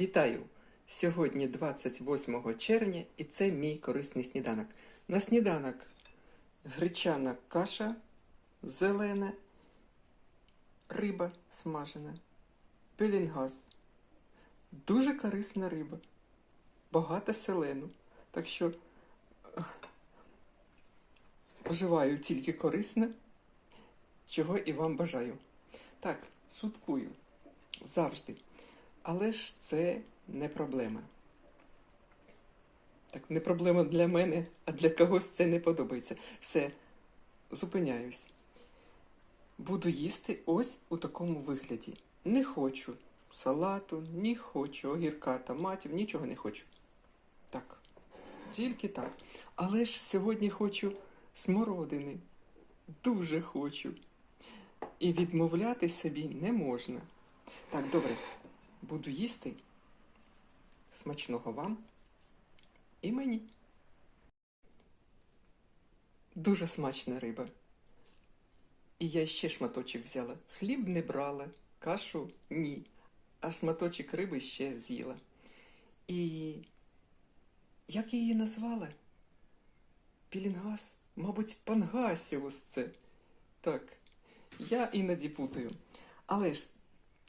Вітаю! Сьогодні 28 червня і це мій корисний сніданок. На сніданок гречана каша зелена, риба смажена, пелінгаз. Дуже корисна риба, багато селену. Так що вживаю тільки корисне, чого і вам бажаю. Так, шуткую завжди. Але ж це не проблема. Так, не проблема для мене, а для когось це не подобається. Все, зупиняюсь. Буду їсти ось у такому вигляді. Не хочу салату, не хочу огірка, томатів, нічого не хочу. Так, тільки так. Але ж сьогодні хочу смородини. Дуже хочу. І відмовляти собі не можна. Так, добре. Буду їсти. Смачного вам і мені. Дуже смачна риба. І я ще шматочок взяла. Хліб не брала, кашу ні. А шматочок риби ще з'їла. І як її назвала? Пілінгас? Мабуть, пангасіус це. Так, я іноді путаю. Але ж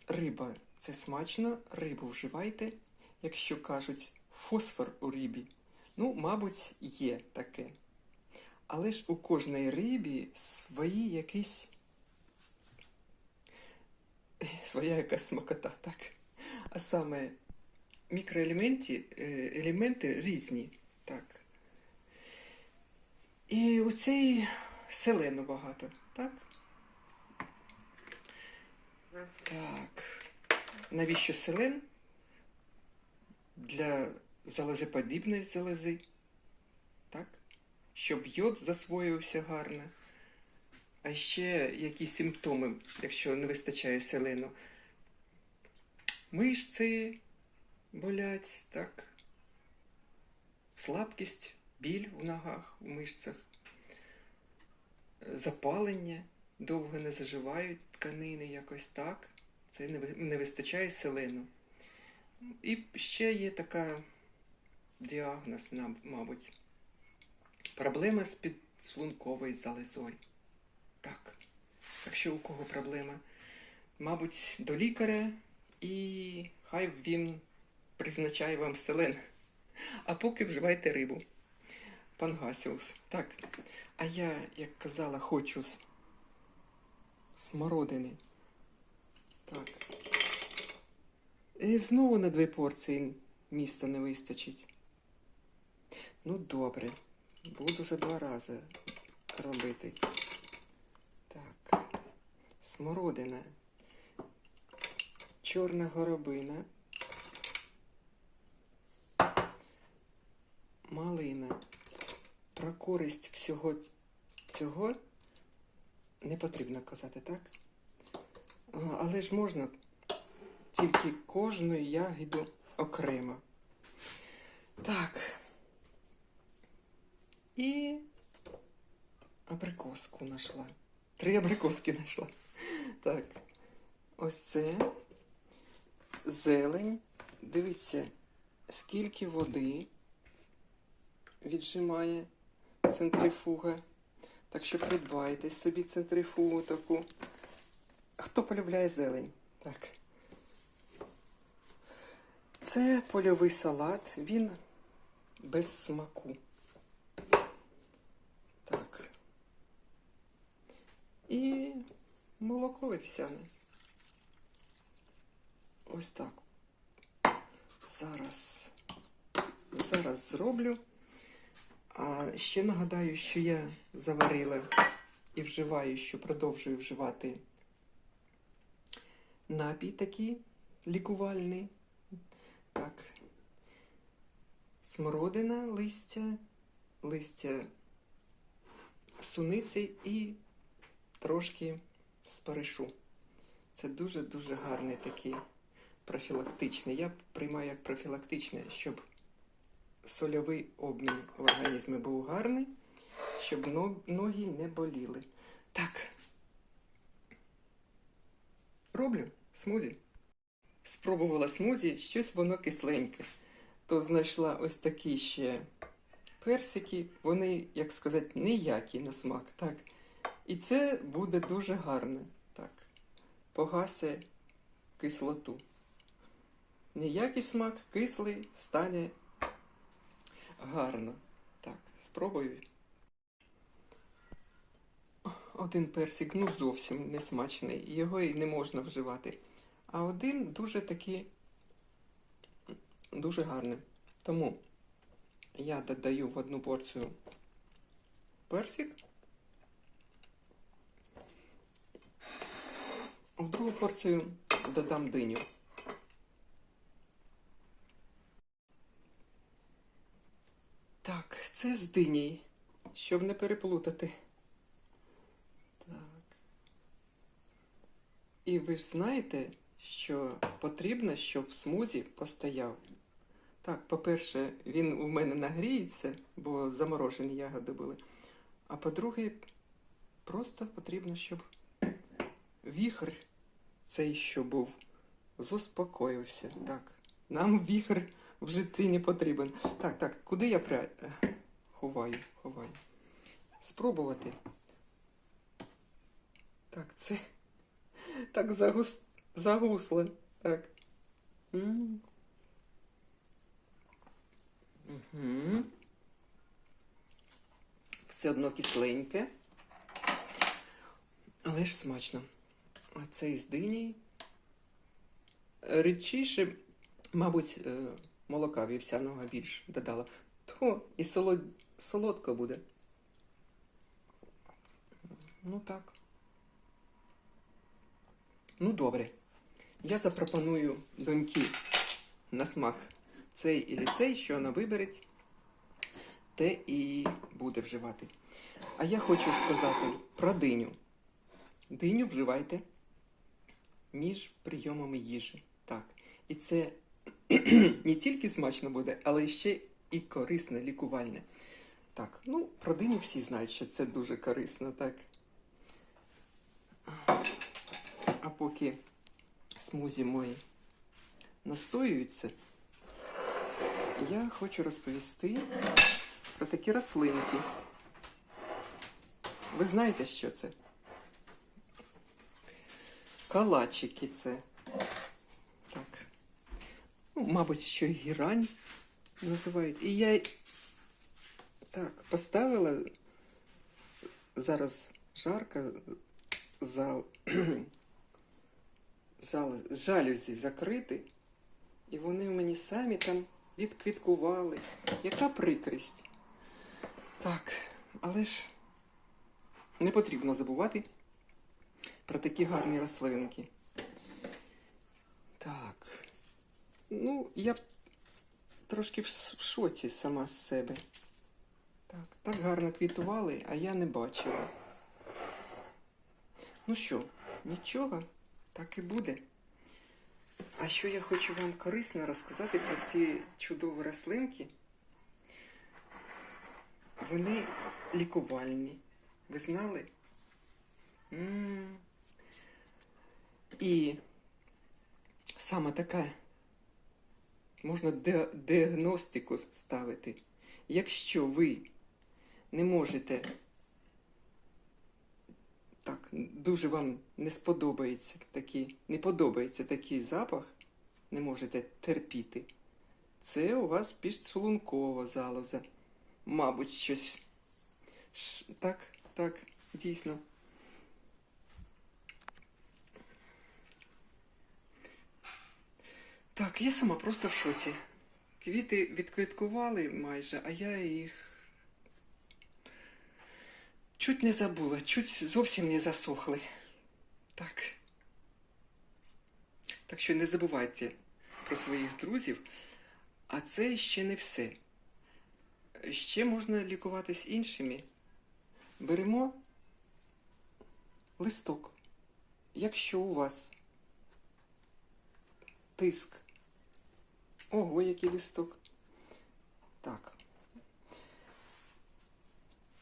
риба це смачно, рибу вживайте, якщо кажуть фосфор у рибі. Ну, мабуть, є таке. Але ж у кожної рибі свої якісь. Своя якась смакота, так. А саме мікроелементи е, елементи різні. Так. І у цій селену багато, так? Так. Навіщо селен? Для залозеподібної залози. Так? Щоб йод засвоювався гарно. А ще які симптоми, якщо не вистачає селену. Мишці болять, так? Слабкість, біль в ногах, в мишцях, запалення, довго не заживають тканини якось так. Це не вистачає селену. І ще є така діагноз, мабуть. Проблема з підшлунковою залозою. Так. Якщо у кого проблема, мабуть, до лікаря і хай він призначає вам селен. А поки вживайте рибу. Пангасіус. Так. А я, як казала, хочу смородини. Так. І знову на дві порції міста не вистачить. Ну, добре. Буду за два рази робити. Так. Смородина. Чорна горобина. Малина. Про користь всього цього не потрібно казати, так? Але ж можна тільки кожну ягіду окремо. Так. І абрикоску знайшла. Три абрикоски знайшла. Так. Ось це зелень. Дивіться, скільки води віджимає центрифуга. Так що придбайте собі центрифугу таку. Хто полюбляє зелень? Так. Це польовий салат, він без смаку. Так. І молоко вівсяне. Ось так. Зараз. Зараз зроблю. А ще нагадаю, що я заварила і вживаю, що продовжую вживати напій такий лікувальний. Так. Смородина, листя, листя суниці і трошки спаришу. Це дуже-дуже гарний такий профілактичний. Я приймаю як профілактичне, щоб сольовий обмін в організмі був гарний, щоб ноги не боліли. Так. Роблю смузі. Спробувала смузі, щось воно кисленьке. То знайшла ось такі ще персики, вони, як сказати, ніякі на смак. Так. І це буде дуже гарно. Так. Погасе кислоту. Ніякий смак кислий стане гарно. Так, спробую. Один персик, ну зовсім не смачний, його і не можна вживати. А один дуже такий, дуже гарний. Тому я додаю в одну порцію персик, в другу порцію додам диню. Так, це з дині, щоб не переплутати. Так. І ви ж знаєте, що потрібно, щоб смузі постояв. Так, по-перше, він у мене нагріється, бо заморожені ягоди були. А по-друге, просто потрібно, щоб віхр цей, що був, заспокоївся. Так, нам віхр в житті не потрібен. Так, так, куди я пря... ховаю, ховаю. Спробувати. Так, це так загус... загусло. Так. Угу. Все одно кисленьке. Але ж смачно. А цей з дині. Рідчіше, мабуть, е, молока вівсяного більш додала. То і солод... солодко буде. Ну так. Ну добре. Я запропоную доньки на смак цей і цей, що вона вибере, те і буде вживати. А я хочу сказати про диню. Диню вживайте між прийомами їжі. Так. І це не тільки смачно буде, але ще і корисне, лікувальне. Так, ну, про диню всі знають, що це дуже корисно, так. А поки смузі мої настоюються, я хочу розповісти про такі рослинки. Ви знаєте, що це? Калачики це. Так. Ну, мабуть, що і гірань називають. І я так, поставила зараз жарко зал, зал жалюзі закрити, і вони мені самі там відквіткували. Яка прикрість. Так, але ж не потрібно забувати про такі гарні рослинки. Так. Ну, я трошки в в шоці сама з себе. Так, так гарно квітували, а я не бачила. Ну що, нічого, так і буде. А що я хочу вам корисно розказати про ці чудові рослинки? Вони лікувальні. Ви знали? м І саме така можна ди- діагностику ставити. Якщо ви не можете так, дуже вам не сподобається такий, не подобається такий запах, не можете терпіти. Це у вас підшлункова залоза. Мабуть, щось. Так, так, дійсно. Так, я сама просто в шоці. Квіти відквіткували майже, а я їх чуть не забула, чуть зовсім не засохли. Так. Так що не забувайте про своїх друзів, а це ще не все. Ще можна лікуватись іншими. Беремо листок. Якщо у вас тиск. Ого, який листок. Так.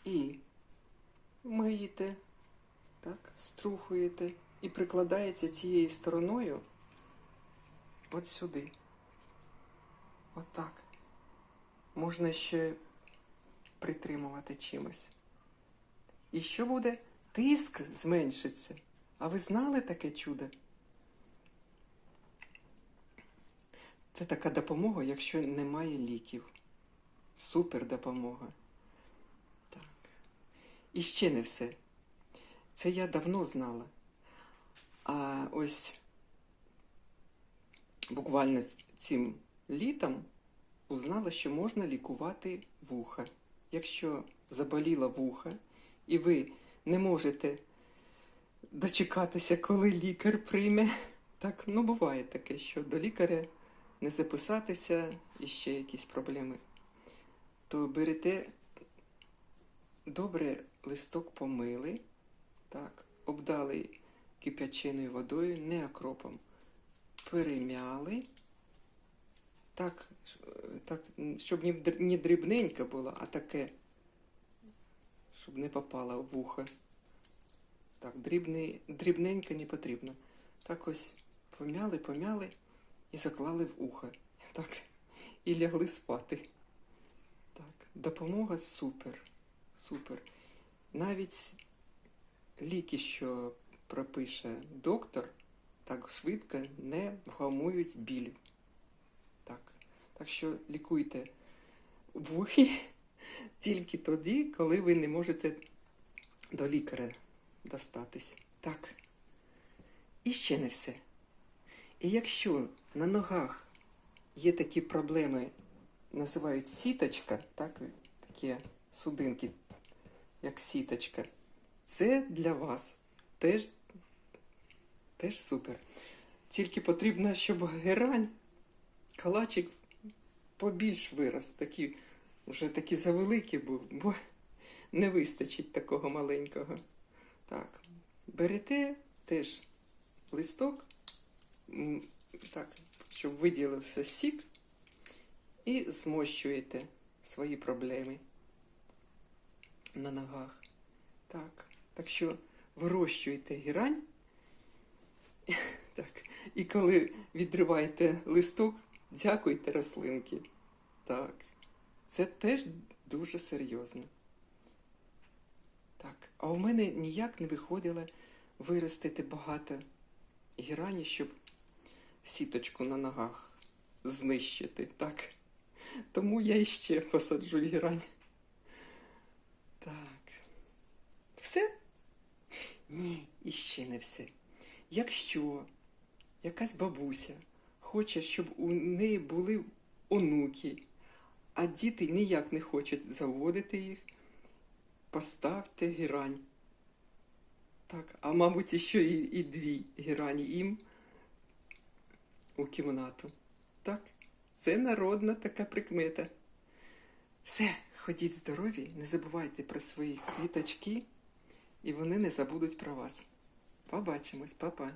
І миєте, так, струхуєте і прикладається цією стороною от сюди. Отак. Можна ще притримувати чимось. І що буде? Тиск зменшиться. А ви знали таке чудо? Це така допомога, якщо немає ліків. Супер допомога. І ще не все. Це я давно знала. А ось буквально цим літом узнала, що можна лікувати вуха. Якщо заболіла вуха, і ви не можете дочекатися, коли лікар прийме. Так, ну буває таке, що до лікаря не записатися і ще якісь проблеми. То берете добре листок помили, так, обдали кип'яченою водою, не окропом, перемяли, так, так, щоб не др- не дрібненьке було, а таке, щоб не попало в вухо. Так, дрібний, дрібненько не потрібно. Так ось помяли, помяли і заклали в ухо. Так, і лягли спати. Так, допомога супер. Супер. Навіть ліки, що пропише доктор, так швидко не вгамують біль. Так. Так що лікуйте вухи тільки тоді, коли ви не можете до лікаря достатись. Так. І ще не все. І якщо на ногах є такі проблеми, називають сіточка, так, такі судинки, як сіточка, це для вас теж, теж супер. Тільки потрібно, щоб герань, калачик побільш вирос, такі, вже такі завеликі був, бо не вистачить такого маленького. Так, берете теж листок, так, щоб виділився сік, і змощуєте свої проблеми на ногах. Так, так що вирощуєте гірань. Так, і коли відриваєте листок, дякуйте рослинки. Так, це теж дуже серйозно. Так, а у мене ніяк не виходило виростити багато гірані, щоб сіточку на ногах знищити. Так. Тому я іще посаджу гірань. Так. Все? Ні, іще не все. Якщо якась бабуся хоче, щоб у неї були онуки, а діти ніяк не хочуть заводити їх, поставте гірань. Так, а мабуть, ще і, і дві гірані їм у кімнату. Так, це народна така прикмета. Все, ходіть здорові, не забувайте про свої квіточки, і вони не забудуть про вас. Побачимось, па-па.